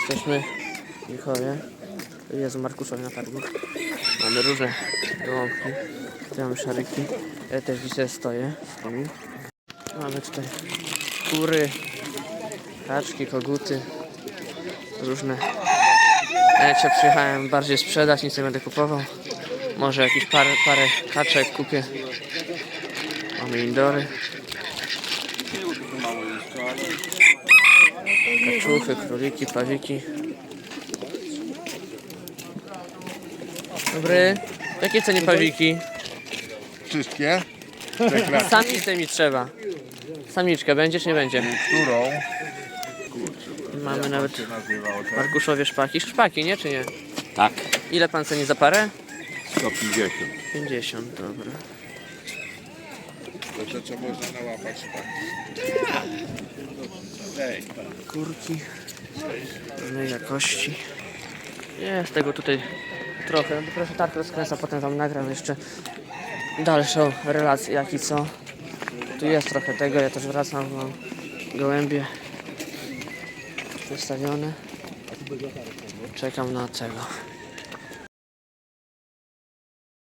Jesteśmy w Michowie. Tu jest Markuszowi na targu. Mamy różne gołąbki. Tu mamy szaryki. Ja też dzisiaj stoję z tymi. Mamy tutaj kury, kaczki, koguty. Różne. Ja dzisiaj przyjechałem bardziej sprzedać, nic nie będę kupował. Może jakieś parę, parę kaczek kupię. Mamy indory. Kaczuchy, króliki, pawiki. Dobry. W jakiej cenie pawiki? Wszystkie? Samicę mi trzeba. Samiczkę będzie czy nie będzie? Którą? Mamy nawet w Markuszowie szpaki. Szpaki, nie? Czy nie? Tak. Ile pan ceni za parę? 150. 50, dobra. To co można nałapać tak. Kurki różnej jakości. Jest tego tutaj trochę. Proszę tak rozkręca, potem wam nagram jeszcze dalszą relację jak i co. Tu jest trochę tego, ja też wracam, mam gołębie wystawione. Czekam na tego.